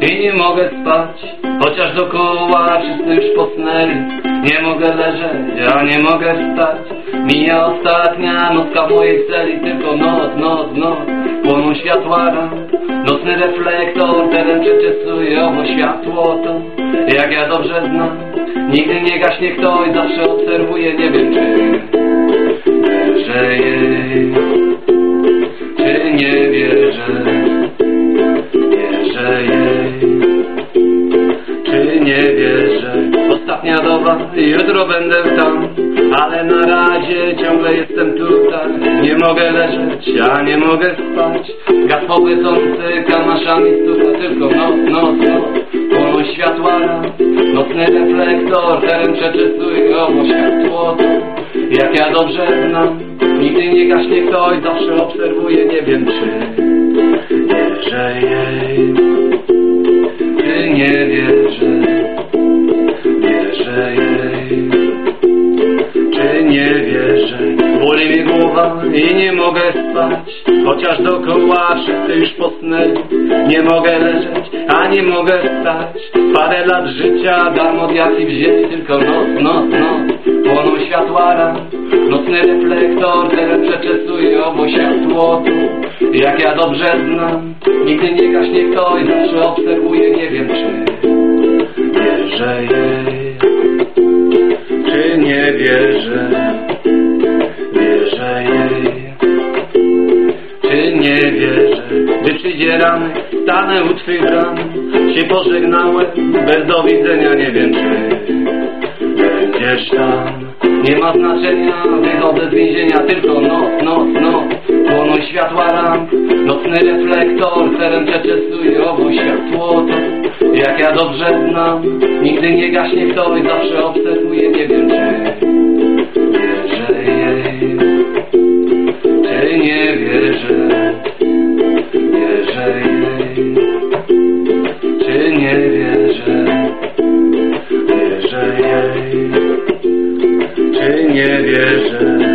i nie mogę spać. Chociaż dookoła wszyscy już posnęli. Nie mogę leżeć, ja nie mogę wstać. Mija ostatnia nocka w mojej celi Tylko noc, noc, noc. Płoną światła ram Nocny reflektor teren przeczesuje owo światło to Jak ja dobrze znam. Nigdy nie gaśnie ktoś, zawsze obserwuję Nie wiem czy Doba, jutro będę tam. Ale na razie ciągle jestem tutaj. Nie mogę leżeć, ja nie mogę spać. Gaz pobytący kamaszami stuka Tylko noc, noc, noc Płoną światła Nocny reflektor teren przeczystuje owo światło. Jak ja dobrze znam Nigdy nie gaśnie ktoś, zawsze obserwuję Nie wiem czy. Wierzę Czy nie wierzę? Boli mnie głowa i nie mogę spać. Chociaż dookoła wszyscy już posnęli. Nie mogę leżeć, a nie mogę wstać Parę lat życia darmo diabli wzięli Tylko noc, noc, noc. Płoną światła ram Nocny reflektor teren przeczesuje obo światło tu. Jak ja dobrze znam Nigdy nie gaśnie ktoś, zawsze obserwuję Nie wiem czy wierzę. jej wierzę Wierzę jej. Czy nie wierzę Gdy przyjdzie ranek Stanę u twych bram Się pożegnałem Bez do widzenia nie wiem czy Będziesz tam. Nie ma znaczenia Wychodzę z więzienia Tylko noc, noc, noc Płoną światła ram. Nocny reflektor Teren przeczesuje owo światło Jak ja dobrze znam. Nigdy nie gaśnie ktoś Zawsze obserwuję Nie wiem czy Czy nie wierzę? Wierzę jej. Czy nie wierzę? Wierzę jej. Czy nie wierzę